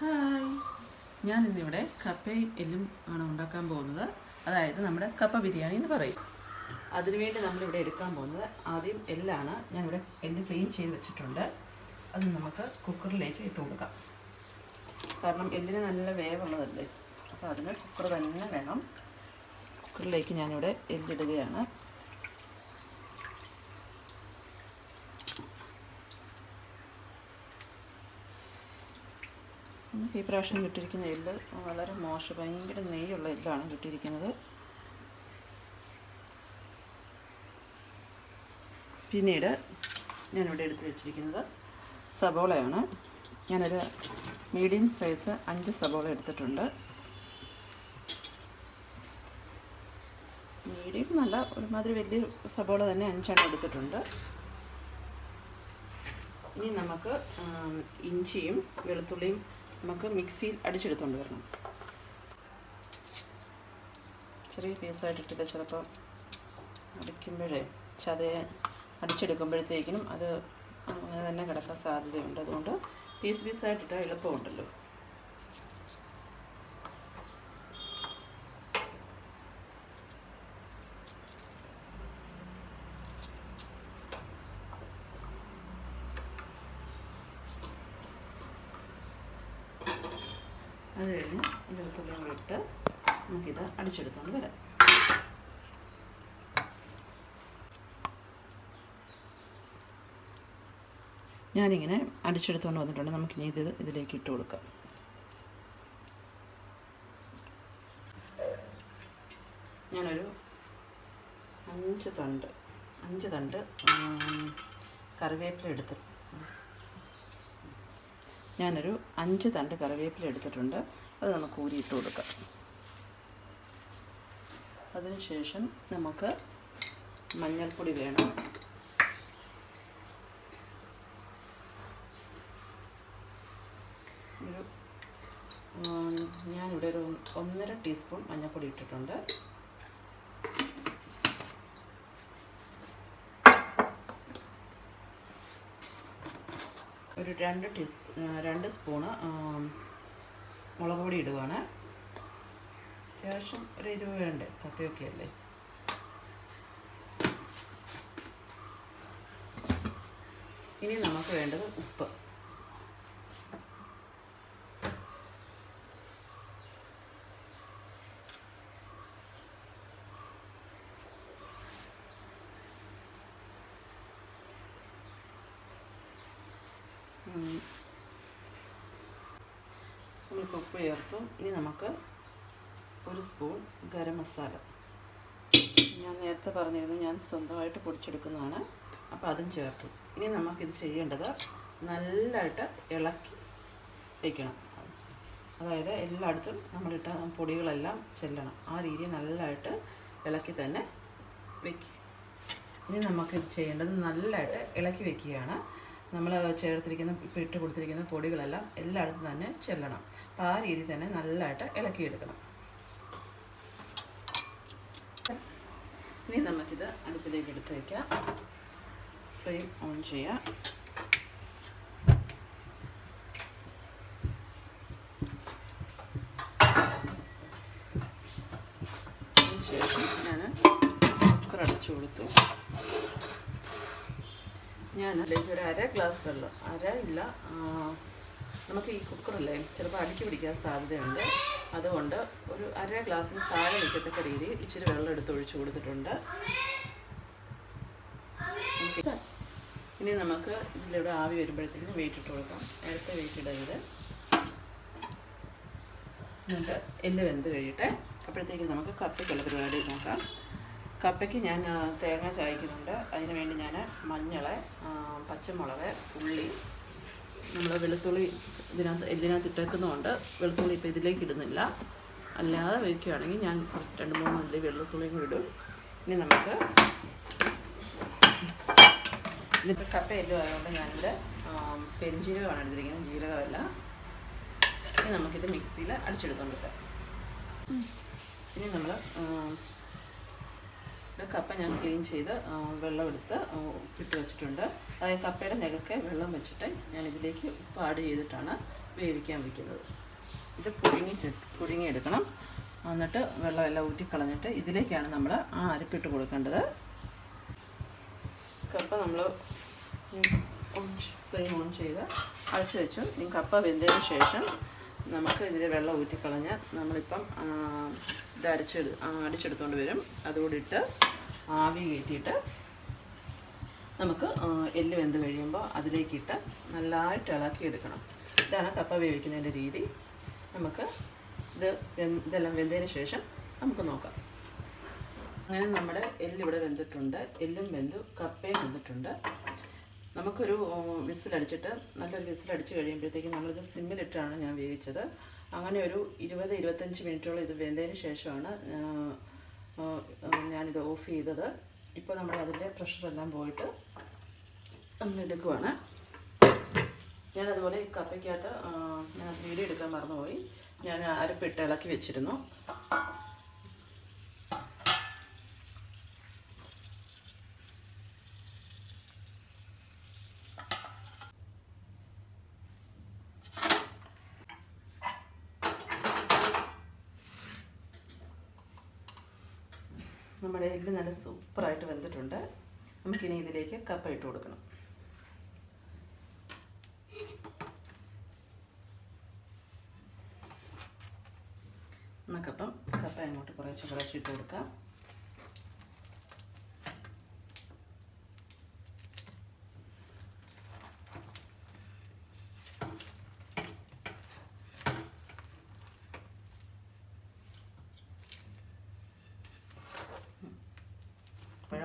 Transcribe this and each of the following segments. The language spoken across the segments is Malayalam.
ഹായ്. ഞാൻ ഇന്നിവിടെ കപ്പയും എല്ലും ആണ് ഉണ്ടാക്കാൻ പോകുന്നത്. അതായത് നമ്മുടെ കപ്പ ബിരിയാണി എന്ന് പറയും. അതിനുവേണ്ടി നമ്മളിവിടെ എടുക്കാൻ പോകുന്നത് ആദ്യം എല്ലാണ്. ഞാനിവിടെ എല്ല് ക്ലീൻ ചെയ്ത് വെച്ചിട്ടുണ്ട്. അത് നമുക്ക് കുക്കറിലേക്ക് ഇട്ട് കൊടുക്കാം. കാരണം എല്ലിന് നല്ല വേവുള്ളതല്ലേ? അപ്പോൾ അതിന് കുക്കർ തന്നെ വേണം. കുക്കറിലേക്ക് ഞാനിവിടെ എല്ലിടുകയാണ് ഈ പ്രാവശ്യം കിട്ടിയിരിക്കുന്ന എല്ല് വളരെ മോശം ഭയങ്കര നെയ്യുള്ള എല്ലാണ് കിട്ടിയിരിക്കുന്നത്. പിന്നീട് ഞാനിവിടെ എടുത്ത് വെച്ചിരിക്കുന്നത് സബോളയാണ്. ഞാനൊരു മീഡിയം സൈസ് അഞ്ച് സബോള എടുത്തിട്ടുണ്ട്. മീഡിയം നല്ല ഒരുമാതിരി വലിയ സബോള തന്നെ അഞ്ചെണ്ണം എടുത്തിട്ടുണ്ട്. ഇനി നമുക്ക് ഇഞ്ചിയും വെളുത്തുള്ളിയും നമുക്ക് മിക്സിയിൽ അടിച്ചെടുത്തുകൊണ്ട് വരണം. ചെറിയ പീസായിട്ടിട്ടില്ല ചിലപ്പോൾ അടിക്കുമ്പോഴേ ചതയെ അടിച്ചെടുക്കുമ്പോഴത്തേക്കിനും അത് അങ്ങനെ തന്നെ കിടക്കാൻ സാധ്യതയുണ്ട്. അതുകൊണ്ട് പീസ് പീസായിട്ടിട്ട് എളുപ്പമുണ്ടല്ലോ. അത് കഴിഞ്ഞ് വെളുത്തുള്ളിയും കൂടി ഇട്ട് നമുക്കിത് അടിച്ചെടുത്തുകൊണ്ട് വരാം. ഞാനിങ്ങനെ അടിച്ചെടുത്തുകൊണ്ട് വന്നിട്ടുണ്ട്. നമുക്കിനി ഇത് ഇതിലേക്ക് ഇട്ട് കൊടുക്കാം. ഞാനൊരു അഞ്ച് തണ്ട് അഞ്ച് തണ്ട് കറിവേപ്പില എടുത്ത് ഞാനൊരു അഞ്ച് തണ്ട് കറിവേപ്പില എടുത്തിട്ടുണ്ട്. അത് നമുക്ക് ഊരിയിട്ട് കൊടുക്കാം. അതിനുശേഷം നമുക്ക് മഞ്ഞൾപ്പൊടി വേണം. ഒരു ഞാനിവിടെ ഒരു ഒന്നര ടീസ്പൂൺ മഞ്ഞൾപ്പൊടി ഇട്ടിട്ടുണ്ട്. ഒരു രണ്ട് ടീസ്പൂൺ രണ്ട് സ്പൂണ് മുളക് പൊടി ഇടുവാണ്. അത്യാവശ്യം ഒരു വേണ്ടേ കപ്പയൊക്കെ അല്ലേ? ഇനി നമുക്ക് വേണ്ടത് ഉപ്പ്. നമ്മളിപ്പോൾ ഉപ്പ് ചേർത്തു. ഇനി നമുക്ക് ഒരു സ്പൂൺ ഗരം മസാല. ഞാൻ നേരത്തെ പറഞ്ഞിരുന്നു ഞാൻ സ്വന്തമായിട്ട് പൊടിച്ചെടുക്കുന്നതാണ്. അപ്പോൾ അതും ചേർത്തു. ഇനി നമുക്കിത് ചെയ്യേണ്ടത് നല്ലതായിട്ട് ഇളക്കി വയ്ക്കണം അതായത് എല്ലായിടത്തും നമ്മളിട്ട പൊടികളെല്ലാം ചെല്ലണം. ആ രീതി നല്ലതായിട്ട് ഇളക്കി തന്നെ വയ്ക്കുക ഇനി നമുക്കിത് ചെയ്യേണ്ടത് നല്ലതായിട്ട് ഇളക്കി വെക്കുകയാണ്. നമ്മൾ ചേർത്തിരിക്കുന്ന ഇപ്പോൾ ഇട്ട് കൊടുത്തിരിക്കുന്ന പൊടികളെല്ലാം എല്ലായിടത്തും തന്നെ ചെല്ലണം. അപ്പോൾ ആ രീതിയിൽ തന്നെ നല്ലതായിട്ട് ഇളക്കിയെടുക്കണം. ഇനി നമുക്കിത് അടുപ്പിലേക്ക് എടുത്ത് വയ്ക്കാം ഫ്ലെയിം ഓൺ ചെയ്യാം. അതിനുശേഷം ഞാൻ കുക്കർ അടച്ചു കൊടുത്തു. ഞാൻ അല്ലെങ്കിൽ ഒരു അര ഗ്ലാസ് വെള്ളം അര ഇല്ല നമുക്ക് ഈ കുക്കറല്ലേ ചിലപ്പോൾ അടുക്കി പിടിക്കാൻ സാധ്യതയുണ്ട്. അതുകൊണ്ട് ഒരു അര ഗ്ലാസ്സിന് താഴെ വയ്ക്കത്തക്ക രീതിയിൽ ഇച്ചിരി വെള്ളം എടുത്ത് ഒഴിച്ചു കൊടുത്തിട്ടുണ്ട്. ഇനി നമുക്ക് ഇതിലൂടെ ആവി വരുമ്പോഴത്തേക്കും വെയിറ്റ് ഇട്ട് കൊടുക്കാം. നേരത്തെ വെയിറ്റ് ഇടരുത്. എന്നിട്ട് എല്ല് വെന്ത് കഴിയട്ടെ. അപ്പോഴത്തേക്കും നമുക്ക് കപ്പയ്ക്കുള്ള പരിപാടി നോക്കാം. കപ്പയ്ക്ക് ഞാൻ തേങ്ങ ചായക്കുന്നുണ്ട്. അതിന് വേണ്ടി ഞാൻ മഞ്ഞൾ പച്ചമുളക് ഉള്ളി നമ്മൾ വെളുത്തുള്ളി ഇതിനകത്ത് എല്ലിനകത്ത് ഇട്ടേക്കുന്നതുകൊണ്ട് വെളുത്തുള്ളി ഇപ്പോൾ ഇതിലേക്ക് ഇടുന്നില്ല. അല്ലാതെ വയ്ക്കുകയാണെങ്കിൽ ഞാൻ രണ്ട് മൂന്ന് അല്ലി വെളുത്തുള്ളിയും കൂടി ഇടും. ഇനി നമുക്ക് ഇതിപ്പോൾ കപ്പ എല്ലും ആയതുകൊണ്ട് ആ, പെരുംജീരകമാണ് എടുത്തിരിക്കുന്നത് ജീരകമല്ല. ഇനി നമുക്കിത് മിക്സിയിൽ അടിച്ചെടുത്തോണ്ടിട്ട് ഇനി നമ്മൾ കപ്പ ഞാൻ ക്ലീൻ ചെയ്ത് വെള്ളം എടുത്ത് ഇട്ട് വെച്ചിട്ടുണ്ട്. അതായത് കപ്പയുടെ നെകക്കെ വെള്ളം വെച്ചിട്ട് ഞാൻ ഇതിലേക്ക് ഉപ്പ് ആഡ് ചെയ്തിട്ടാണ് വേവിക്കാൻ വയ്ക്കുന്നത് ഇത് പുഴുങ്ങി പുഴുങ്ങിയെടുക്കണം. എന്നിട്ട് വെള്ളമെല്ലാം ഊറ്റിക്കളഞ്ഞിട്ട് ഇതിലേക്കാണ് നമ്മൾ ആ അരപ്പിട്ട് കൊടുക്കേണ്ടത്. കപ്പ നമ്മൾ ഓൺ ചെയ്ത് അടച്ചു വെച്ചു. ഇനി കപ്പ വെന്തതിന് ശേഷം നമുക്ക് ഇതിൽ വെള്ളം ഊറ്റിക്കളഞ്ഞ് നമ്മളിപ്പം ഇത് അരച്ചെടു അടിച്ചെടുത്തുകൊണ്ട് വരും. അതുകൂടി ഇട്ട് ആവി കയറ്റിയിട്ട് നമുക്ക് എല്ല് വെന്ത് കഴിയുമ്പോൾ അതിലേക്കിട്ട് നല്ലതായിട്ട് ഇളക്കി എടുക്കണം ഇതാണ് കപ്പ വേവിക്കുന്നതിന്റെ രീതി. നമുക്ക് ഇത് ഇതെല്ലാം വെന്തതിന് ശേഷം നമുക്ക് നോക്കാം. അങ്ങനെ നമ്മുടെ എല്ലിവിടെ വെന്തിട്ടുണ്ട്. എല്ലും വെന്തു കപ്പയും വെന്തിട്ടുണ്ട്. നമുക്കൊരു വിസിലടിച്ചിട്ട് നല്ലൊരു വിസിലടിച്ച് കഴിയുമ്പോഴത്തേക്കും നമ്മളിത് സിമ്മിലിട്ടാണ് ഞാൻ വേവിച്ചത്. അങ്ങനെ ഒരു ഇരുപത് ഇരുപത്തഞ്ച് മിനിറ്റോളം ഇത് വെന്തതിന് ശേഷമാണ് ഞാനിത് ഓഫ് ചെയ്തത്. ഇപ്പോൾ നമ്മൾ അതിന്റെ പ്രഷറെല്ലാം പോയിട്ട് എടുക്കുവാണ് ഞാനതുപോലെ ഈ കപ്പയ്ക്കകത്ത് ഞാൻ വീഡിയോ എടുക്കാൻ മറന്നുപോയി. ഞാൻ അരപ്പിട്ട് ഇളക്കി വെച്ചിരുന്നു. നമ്മുടെ എല്ല് നല്ല സൂപ്പറായിട്ട് വെന്തിട്ടുണ്ട്. നമുക്കിനി ഇതിലേക്ക് കപ്പ ഇട്ട് കൊടുക്കണം. നമുക്കപ്പം കപ്പ? ഇങ്ങോട്ട് കുറേശ്ശെ കുറേശ്ശെ ഇട്ട് കൊടുക്കാം.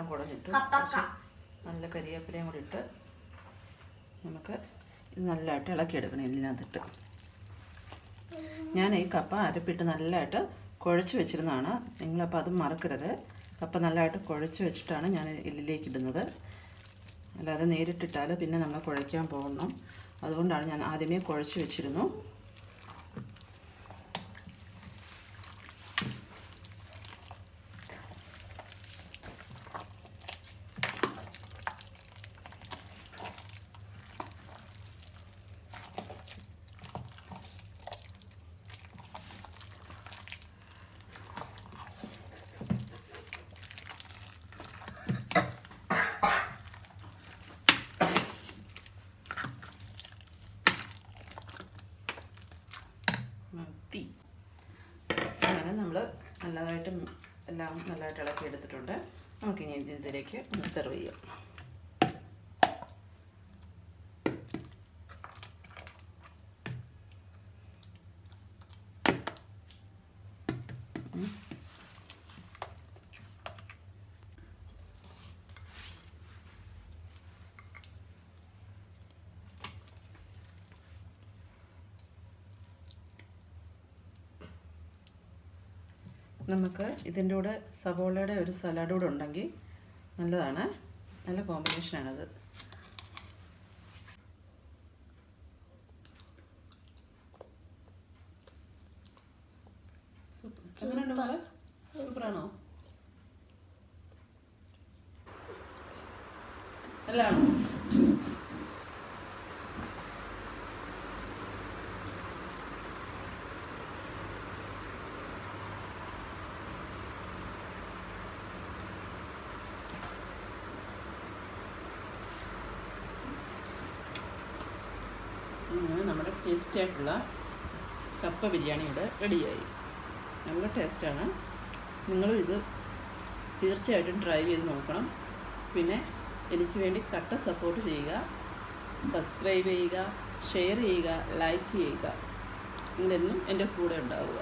പഴം കുടഞ്ഞിട്ട് കുറച്ച് നല്ല കരിവേപ്പിലയും കൂടി ഇട്ട് നമുക്ക് ഇത് നല്ലതായിട്ട് ഇളക്കിയെടുക്കണം എല്ലിനകത്തിട്ട് ഞാൻ ഈ കപ്പ അരപ്പിട്ട് നല്ലതായിട്ട് കുഴച്ച് വെച്ചിരുന്നതാണ്. നിങ്ങളപ്പോൾ അത് മറക്കരുത്. കപ്പ നല്ലതായിട്ട് കുഴച്ച് വെച്ചിട്ടാണ് ഞാൻ എല്ലിലേക്ക് ഇടുന്നത്. അല്ലാതെ നേരിട്ടിട്ടാൽ പിന്നെ നമ്മൾ കുഴയ്ക്കാൻ പോകുന്നു. അതുകൊണ്ടാണ് ഞാൻ ആദ്യമേ കുഴച്ച് വെച്ചിരുന്നു മത്തി അങ്ങനെ നമ്മൾ നല്ലതായിട്ട് എല്ലാം നല്ലതായിട്ട് ഇളക്കി എടുത്തിട്ടുണ്ട്. നമുക്കിനി ഇതിലേക്ക് ഒന്ന് സെർവ് ചെയ്യാം. നമുക്ക് ഇതിന്റെ കൂടെ സവോളയുടെ ഒരു സലാഡ് കൂടെ ഉണ്ടെങ്കിൽ നല്ലതാണ്. നല്ല കോമ്പിനേഷനാണത് സൂപ്പറാണോ? നല്ലതാണോ അങ്ങനെ നമ്മുടെ ടേസ്റ്റി ആയിട്ടുള്ള കപ്പ ബിരിയാണി ഇവിടെ റെഡിയായി. നല്ല ടേസ്റ്റാണ്. നിങ്ങളും ഇത് തീർച്ചയായിട്ടും ട്രൈ ചെയ്ത് നോക്കണം. പിന്നെ എനിക്ക് വേണ്ടി കട്ട സപ്പോർട്ട് ചെയ്യുക സബ്സ്ക്രൈബ് ചെയ്യുക ഷെയർ ചെയ്യുക ലൈക്ക് ചെയ്യുക. നിങ്ങളെന്നും എന്റെ കൂടെ ഉണ്ടാവുക.